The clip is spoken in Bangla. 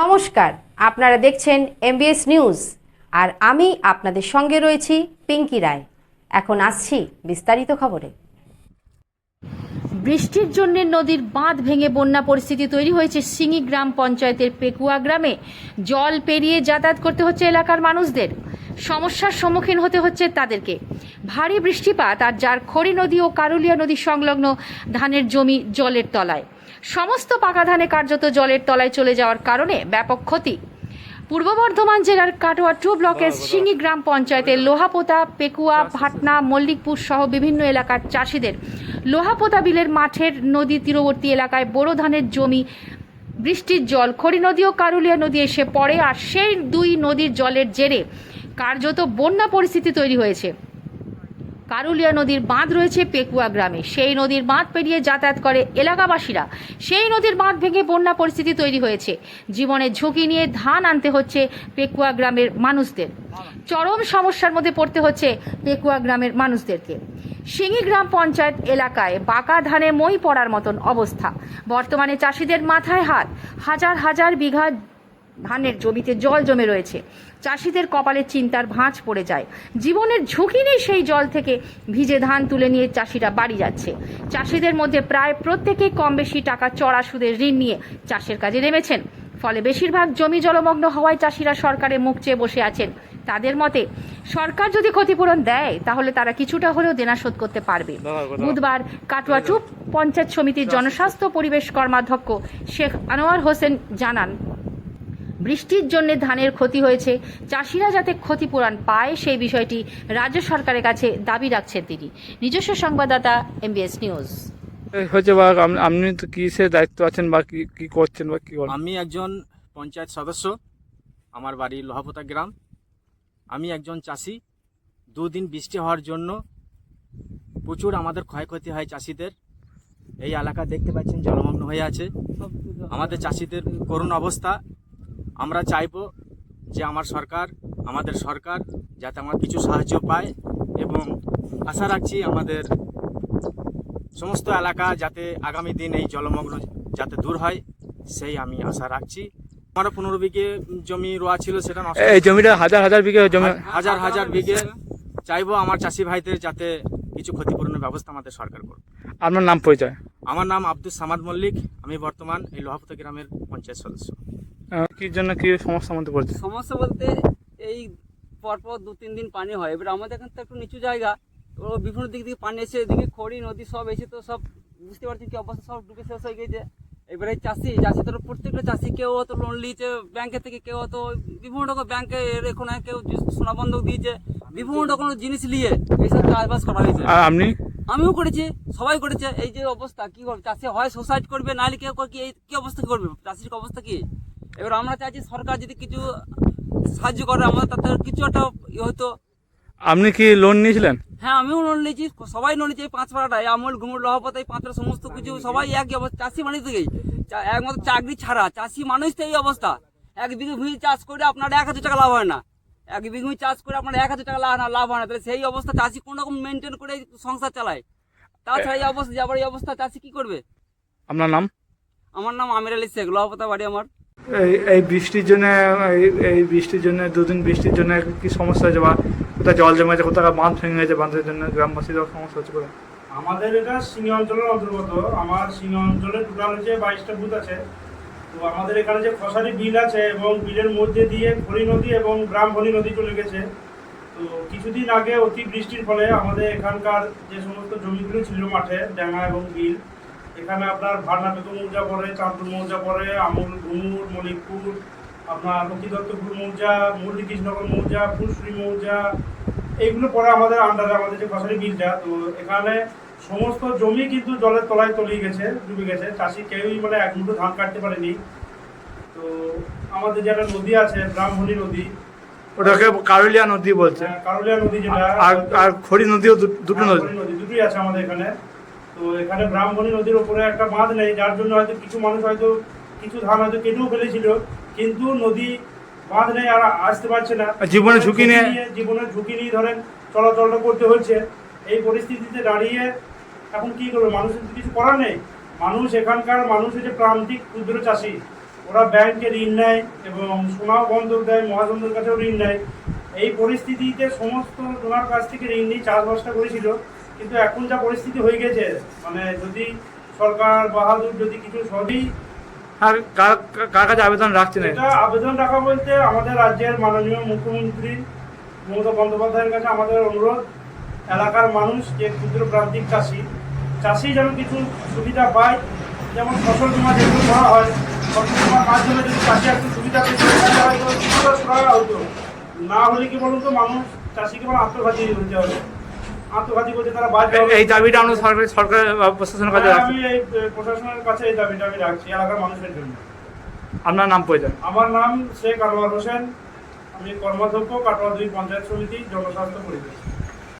নমস্কার, আপনারা দেখছেন এমবিএস নিউজ আর আমি আপনাদের সঙ্গে রয়েছি পিঙ্কি রায়। এখন আসছি বিস্তারিত খবরে। বৃষ্টির জন্য নদীর বাঁধ ভেঙে বন্যা পরিস্থিতি তৈরি হয়েছে সিঙ্গি গ্রাম পঞ্চায়েতের পেকুয়া গ্রামে। জল পেরিয়ে যাতায়াত করতে হচ্ছে এলাকার মানুষদের। সমস্যার সম্মুখীন হতে হচ্ছে তাদেরকে। ভারী বৃষ্টিপাত আর যার খড়ি নদী ও কারুলিয়া নদী সংলগ্ন ধানের জমি জলের তলায়। সমস্ত পাকা ধানে কার্যত জলের তলায় চলে যাওয়ার কারণে ব্যাপক ক্ষতি। পূর্ব বর্ধমান জেলার কাটোয়া টু ব্লকের সিঙ্গি গ্রাম পঞ্চায়েতের লোহাপোতা পেকুয়া ভাটনা মল্লিকপুর সহ বিভিন্ন এলাকার চাষিদের লোহাপোতা বিলের মাঠের নদী তীরবর্তী এলাকায় বোরো ধানের জমি বৃষ্টির জল খড়ি নদী ও কারুলিয়া নদী এসে পড়ে আর সেই দুই নদীর জলের জেরে কার্যত বন্যা পরিস্থিতি তৈরি হয়েছে। কারুলিয়া নদীর বাঁধ রয়েছে পেকুয়া গ্রামে। সেই নদীর বাঁধ পেরিয়ে যাতায়াত করে এলাকাবাসীরা। সেই নদীর বাঁধ ভেঙে বন্যা পরিস্থিতি তৈরি হয়েছে। জীবনের ঝুঁকি নিয়ে ধান আনতে হচ্ছে পেকুয়া গ্রামের মানুষদের। চরম সমস্যার মধ্যে পড়তে হচ্ছে পেকুয়া গ্রামের মানুষদেরকে। সিঙ্গি গ্রাম পঞ্চায়েত এলাকায় বাঁকা ধানে মই পড়ার মতন অবস্থা। বর্তমানে চাষিদের মাথায় হাত। হাজার হাজার বিঘা ধানের জমিতে জল জমে রয়েছে। চাষিদের কপালে চিন্তার ভাঁজ পড়ে যায়। জীবনের ঝুঁকি নেই সেই জল থেকে ভিজে ধান তুলে নিয়ে চাষিরা বাড়ি যাচ্ছে। চাষিদের মধ্যে প্রায় প্রত্যেকেই কম বেশি টাকা চড়া সুদের ঋণ নিয়ে চাষের কাজে নেমেছেন। ফলে বেশিরভাগ জমি জলমগ্ন হওয়ায় চাষিরা সরকারের মুখ চেয়ে বসে আছেন। তাদের মতে সরকার যদি ক্ষতিপূরণ দেয় তাহলে তারা কিছুটা হলেও দেনা শোধ করতে পারবে। বুধবার কাটোয়া টু পঞ্চায়েত সমিতির জনস্বাস্থ্য পরিবেশ কর্মাধ্যক্ষ শেখ আনোয়ার হোসেন জানান বৃষ্টির জন্য ধানের ক্ষতি হয়েছে। চাষিরা যাতে ক্ষতিপূরণ পায় সেই বিষয়টি রাজ্য সরকারের কাছে দাবি রাখছেন তিনি। নিজস্ব সংবাদদাতা এমবিএস নিউজ এই হচ্ছে বা আপনি তো কিসের দায়িত্ব আছেন বা কি কি করছেন বা কি আমি একজন পঞ্চায়েত সদস্য আমার বাড়ি লোহাপোতা গ্রাম। আমি একজন চাষি। দুদিন বৃষ্টি হওয়ার জন্য প্রচুর আমাদের ক্ষয়ক্ষতি হয় চাষিদের। এই এলাকা দেখতে পাচ্ছেন জলমগ্ন হয়ে আছে। আমাদের চাষিদের করুণ অবস্থা। আমরা চাইব যে আমার সরকার আমাদের সরকার যাতে আমার কিছু সাহায্য পায় এবং আশা রাখছি আমাদের সমস্ত এলাকা যাতে আগামী দিন এই জলমগ্ন যাতে দূর হয় সেই আমি আশা রাখছি। আমারও পনেরো বিঘে জমি রোয়া ছিল সেটা নষ্ট এই জমিটা হাজার হাজার বিঘে জমি হাজার হাজার বিঘে। চাইব আমার চাষি ভাইদের যাতে কিছু ক্ষতিপূরণের ব্যবস্থা আমাদের সরকার করবে আপনার নাম পরিচয়। আমার নাম আব্দুল সামাদ মল্লিক আমি বর্তমান এই লোহাপুতা গ্রামের পঞ্চায়েত সদস্য। কি জন্য কি সমস্যার মধ্যে পড়ছে? সমস্যা বলতে এই পরপর দু তিন দিন পানি হয়। এবার আমাদের এখানে তো একটু নিচু জায়গা। তো বিভিন্ন দিক থেকে পানি এসে এদিকে খড়ি নদী সব এসে তো সব বুঝতে পারছি কি অবস্থা সব ডুবে শেষ হয়ে গেছে। এবারে চাষি চাষি তো প্রত্যেকটা চাষি কেউ হয়তো লোন নিয়েছে ব্যাংকের থেকে কেউ হয়তো বিভিন্ন রকম ব্যাংকে এখানে কেউ সোনা বন্ধক দিয়েছে বিভিন্ন রকম জিনিস নিয়ে এইসব চাষবাস করা হয়েছে। আর আপনি? আমিও করেছি সবাই করেছে। এই যে অবস্থা কি করবে? চাষি হয় সুসাইড করবে নাহলে কেউ কি এই কি অবস্থা করবে? চাষির অবস্থা কি? এবার আমরা চাইছি সরকার যদি কিছু সাহায্য করে আমাদের তাতে কিছু একটা ইয়ে হতো। আপনি কি লোন নিয়েছিলেন? হ্যাঁ আমিও লোন নিয়েছি সবাই লোন নিয়েছি পাঁচ পাড়াটায় আমল ঘুমুর লহপত এই পাঁচটা সমস্ত কিছু সবাই একই অবস্থা চাষি মানুষ থেকেই। একমাত্র চাকরি ছাড়া চাষি মানুষ তো এই অবস্থা। এক বিঘে ভূমি চাষ করে আপনার এক হাজার টাকা লাভ হয় না। এক বিঘে ভূমি চাষ করে আপনার এক হাজার টাকা লাভ না লাভ হয় না। তাহলে সেই অবস্থা চাষি কোনো রকম মেনটেন করে সংসার চালায়। তাছাড়া এই অবস্থা যাবার এই অবস্থা চাষি কি করবে? আপনার নাম? আমার নাম আমির আলী শেখ লহপতা বাড়ি আমার। এই এই বৃষ্টির জন্য, এই- বৃষ্টির জন্য, দুদিন বৃষ্টির জন্য কি সমস্যা হয়েছে বা কোথায় জল জমে আছে কোথায় বাঁধ ভেঙে গেছে বাঁধের জন্য গ্রামবাসীদের সমস্যা হচ্ছে কোথায় আমাদের এটা সিঙ্গি অঞ্চলের অন্তর্গত। আমার সিঙ্গি অঞ্চলে টোটাল হচ্ছে বাইশটা বুথ আছে। তো আমাদের এখানে যে খসারি বিল আছে এবং বিলের মধ্যে দিয়ে খড়ি নদী এবং ব্রাহ্মণী নদী চলে গেছে। তো কিছুদিন আগে অতি বৃষ্টির ফলে আমাদের এখানকার যে সমস্ত জমিগুলো ছিল মাঠে ডাঙ্গা এবং বিল এখানে আপনার ভাড়না পেতু মৌজা পড়ে চাঁদপুর মৌজা পড়ে আমুল ঘুমুর মলিকপুর আপনার অতিদত্তপুর মৌজা মুরলীকৃষ্ণনগর মৌজা ফুলশ্রী মৌজা এইগুলো পরে আমাদের আন্ডারে আমাদের যে ফসলি বিলটা। তো এখানে সমস্ত জমি কিন্তু জলের তলায় তলিয়ে গেছে ডুবে গেছে। চাষি কেউই মানে এক মুঠো ধান কাটতে পারেনি। তো আমাদের যেটা নদী আছে ব্রাহ্মণী নদী ওটাকে কারুলিয়া নদী বলছে। আহ, কারুলিয়া নদী যেটা আর খড়ি নদীও দুটো নদী। নদী দুটোই আছে আমাদের এখানে। তো এখানে ব্রাহ্মণী নদীর উপরে একটা বাঁধ নেই যার জন্য হয়তো কিছু মানুষ হয়তো কিছু ধান হয়তো কেটেও ফেলেছিল কিন্তু নদী বাঁধ নেই আর আসতে পারছে না। আর জীবনের ঝুঁকি নিয়ে জীবনের ঝুঁকি নিয়ে ধরেন চলাচলটা করতে হচ্ছে। এই পরিস্থিতিতে দাঁড়িয়ে এখন কি করবে? মানুষের তো কিছু করার নেই। মানুষ এখানকার মানুষ হচ্ছে প্রান্তিক ক্ষুদ্র চাষি। ওরা ব্যাংকে ঋণ নেয় এবং সোনাও বন্ধক দেয় মহাজনদের কাছেও ঋণ নেয়। এই পরিস্থিতিতে সমস্ত ওনার কাছ থেকে ঋণ নিয়ে চাষবাসটা করেছিল। কিন্তু এখন যা পরিস্থিতি হয়ে গেছে মানে যদি সরকার বাহাদুর যদি কিছু সবই আর কার কার কাছে আবেদন রাখছেন? এটা আবেদন রাখা বলতে আমাদের রাজ্যের মাননীয় মুখ্যমন্ত্রী মমতা বন্দ্যোপাধ্যায়ের কাছে আমাদের অনুরোধ এলাকার মানুষ যে ক্ষুদ্র প্রান্তিক চাষি চাষি যেন কিছু সুবিধা পায় যেমন ফসল বীমা যেগুলো করা হয় ফসল বীমার মাধ্যমে যদি চাষি একটু সুবিধা পেত হতো। না হলে কি বলুন তো মানুষ চাষিকে মানে আত্মঘাতী হতে হবে। আত্মঘাতী করতে তারা হবে। এই দাবিটা আমরা সরকার সরকার প্রশাসনের কাছে আমি এই প্রশাসনের কাছে এই দাবিটা আমি রাখছি এলাকার মানুষের জন্য। আপনার নাম পরিচয় আমার নাম শেখ আনোয়ার হোসেন আমি কর্মাধ্যক্ষ কাটোয়া দুই পঞ্চায়েত সমিতি জনস্বাস্থ্য পরিবেশ